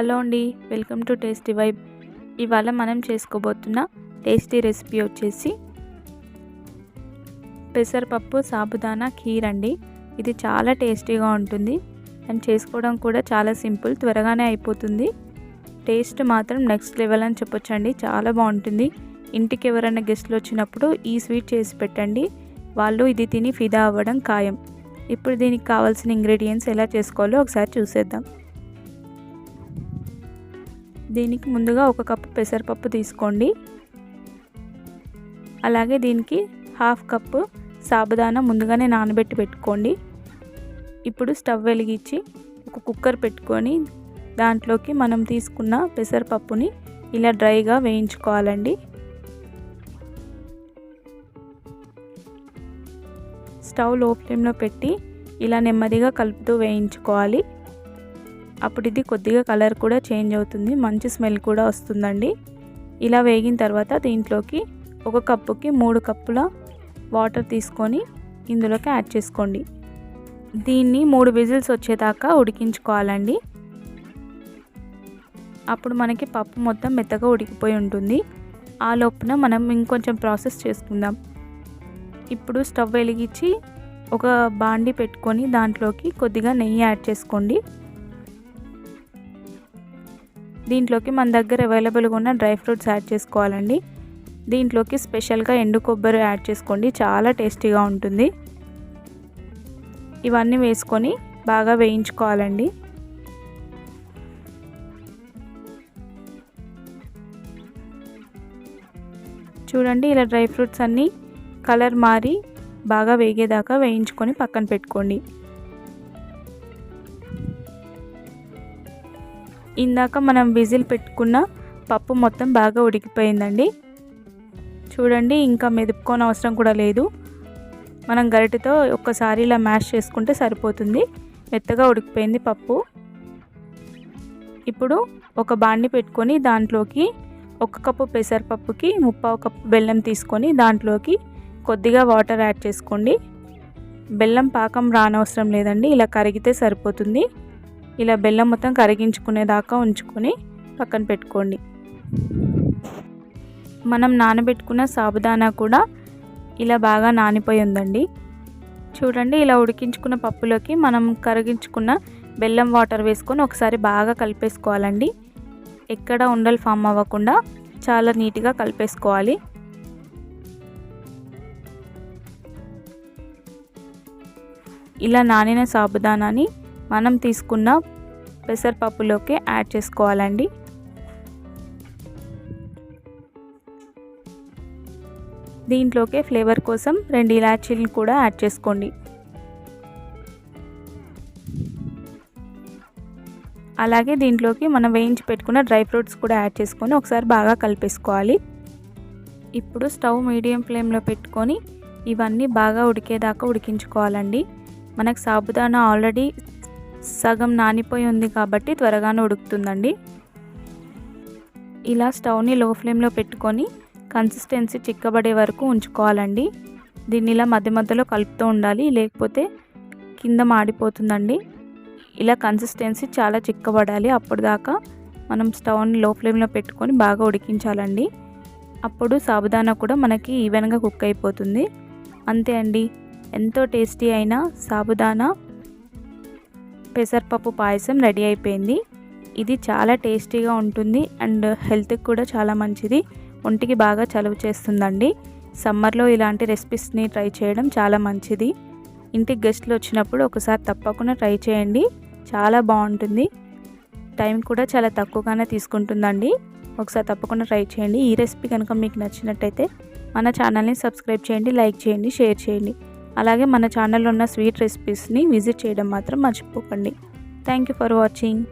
Hello అండి welcome to tasty vibe. ఇవాళ మనం చేసుకోబోతున్న టేస్టీ రెసిపీ వచ్చేసి పెసరపప్పు సాబుదానా ఖీర్ అండి ఇది చాలా టేస్టీగా ఉంటుంది. అండ్ చేసుకోవడం కూడా చాలా సింపుల్ త్వరగానే అయిపోతుంది. టేస్ట్ మాత్రం నెక్స్ట్ లెవెల్ అని చెప్పొచ్చండి. చాలా బాగుంటుంది. ఇంటికి ఎవరైనా గెస్ట్లు వచ్చినప్పుడు ఈ స్వీట్ చేసి పెట్టండి. వాళ్ళు ఇది తిని ఫిదా అవ్వడం ఖాయం. ఇప్పుడు దీనికి కావాల్సిన ఇంగ్రీడియంట్స్ ఎలా చేసుకోవాలో ఒకసారి చూసేద్దాం. దీనికి ముందుగా ఒక కప్పు పెసరపప్పు తీసుకోండి. అలాగే దీనికి హాఫ్ కప్పు సాబుదానా ముందుగానే నానబెట్టి పెట్టుకోండి. ఇప్పుడు స్టవ్ వెలిగించి ఒక కుక్కర్ పెట్టుకొని దాంట్లోకి మనం తీసుకున్న పెసరపప్పుని ఇలా డ్రైగా వేయించుకోవాలండి. స్టవ్లో ఫ్లేమ్లో పెట్టి ఇలా నెమ్మదిగా కలుపుతూ వేయించుకోవాలి. అప్పుడు ఇది కొద్దిగా కలర్ కూడా చేంజ్ అవుతుంది మంచి స్మెల్ కూడా వస్తుందండి. ఇలా వేగిన తర్వాత దీంట్లోకి ఒక కప్పుకి మూడు కప్పుల వాటర్ తీసుకొని ఇందులోకి యాడ్ చేసుకోండి. దీన్ని మూడు విజిల్స్ వచ్చేదాకా ఉడికించుకోవాలండి. అప్పుడు మనకి పప్పు మొత్తం మెత్తగా ఉడికిపోయి ఉంటుంది. ఆ లోపున మనం ఇంకొంచెం ప్రాసెస్ చేసుకుందాం. ఇప్పుడు స్టవ్ వెలిగించి ఒక బాండి పెట్టుకొని దాంట్లోకి కొద్దిగా నెయ్యి యాడ్ చేసుకోండి. దీంట్లోకి మన దగ్గర అవైలబుల్గా ఉన్న డ్రై ఫ్రూట్స్ యాడ్ చేసుకోవాలండి. దీంట్లోకి స్పెషల్గా ఎండు కొబ్బరి యాడ్ చేసుకోండి. చాలా టేస్టీగా ఉంటుంది. ఇవన్నీ వేసుకొని బాగా వేయించుకోవాలండి. చూడండి ఇలా డ్రై ఫ్రూట్స్ అన్నీ కలర్ మారి బాగా వేగేదాకా వేయించుకొని పక్కన పెట్టుకోండి. ఇందాక మనం విజిల్ పెట్టుకున్న పప్పు మొత్తం బాగా ఉడికిపోయిందండి. చూడండి ఇంకా మెదుపుకోని అవసరం కూడా లేదు. మనం గరిటెతో ఒక్కసారి ఇలా మ్యాష్ చేసుకుంటే సరిపోతుంది. మెత్తగా ఉడికిపోయింది పప్పు. ఇప్పుడు ఒక బాండి పెట్టుకొని దాంట్లోకి ఒక కప్పు పెసరపప్పుకి ముప్పావు కప్పు బెల్లం తీసుకొని దాంట్లోకి కొద్దిగా వాటర్ యాడ్ చేసుకోండి. బెల్లం పాకం రానవసరం లేదండి ఇలా కరిగితే సరిపోతుంది. ఇలా బెల్లం మొత్తం కరిగించుకునేదాకా ఉంచుకొని పక్కన పెట్టుకోండి. మనం నానబెట్టుకున్న సాబుదానా కూడా ఇలా బాగా నానిపోయి ఉందండి. చూడండి ఇలా ఉడికించుకున్న పప్పులోకి మనం కరిగించుకున్న బెల్లం వాటర్ వేసుకొని ఒకసారి బాగా కలిపేసుకోవాలండి. ఎక్కడ ఉండలు ఫామ్ అవ్వకుండా చాలా నీట్గా కలిపేసుకోవాలి. ఇలా నానిన సాబుదానాని మనం తీసుకున్న పెసరపప్పులోకి యాడ్ చేసుకోవాలండి. దీంట్లోకి ఫ్లేవర్ కోసం రెండు ఇలాచీలు కూడా యాడ్ చేసుకోండి. అలాగే దీంట్లోకి మనం వేయించి పెట్టుకున్న డ్రై ఫ్రూట్స్ కూడా యాడ్ చేసుకొని ఒకసారి బాగా కలిపేసుకోవాలి. ఇప్పుడు స్టవ్ మీడియం ఫ్లేమ్లో పెట్టుకొని ఇవన్నీ బాగా ఉడికేదాకా ఉడికించుకోవాలండి. మనకు సాబుదానా ఆల్రెడీ సగం నానిపోయి ఉంది కాబట్టి త్వరగానే ఉడుకుతుందండి. ఇలా స్టవ్ని లో ఫ్లేమ్లో పెట్టుకొని కన్సిస్టెన్సీ చిక్కబడే వరకు ఉంచుకోవాలండి. దీన్ని ఇలా మధ్య మధ్యలో కలుపుతూ ఉండాలి లేకపోతే కింద మాడిపోతుందండి. ఇలా కన్సిస్టెన్సీ చాలా చిక్కబడాలి. అప్పుడు దాకా మనం స్టవ్ని లో ఫ్లేమ్లో పెట్టుకొని బాగా ఉడికించాలండి. అప్పుడు సాబుదానా కూడా మనకి ఈవెన్గా కుక్ అయిపోతుంది. అంతే అండి. ఎంతో టేస్టీ అయిన సాబుదానా పెసరపప్పు పాయసం రెడీ అయిపోయింది. ఇది చాలా టేస్టీగా ఉంటుంది అండ్ హెల్త్కి కూడా చాలా మంచిది. ఒంటికి బాగా చలువ చేస్తుందండి. సమ్మర్లో ఇలాంటి రెసిపీస్ని ట్రై చేయడం చాలా మంచిది. ఇంటికి గెస్ట్లు వచ్చినప్పుడు ఒకసారి తప్పకుండా ట్రై చేయండి. చాలా బాగుంటుంది. టైం కూడా చాలా తక్కువగానే తీసుకుంటుందండి. ఒకసారి తప్పకుండా ట్రై చేయండి. ఈ రెసిపీ కనుక మీకు నచ్చినట్టయితే మన ఛానల్ని సబ్స్క్రైబ్ చేయండి లైక్ చేయండి షేర్ చేయండి. అలాగే మన ఛానల్లో ఉన్న స్వీట్ రెసిపీస్ని విజిట్ చేయడం మాత్రం మర్చిపోకండి. Thank you for watching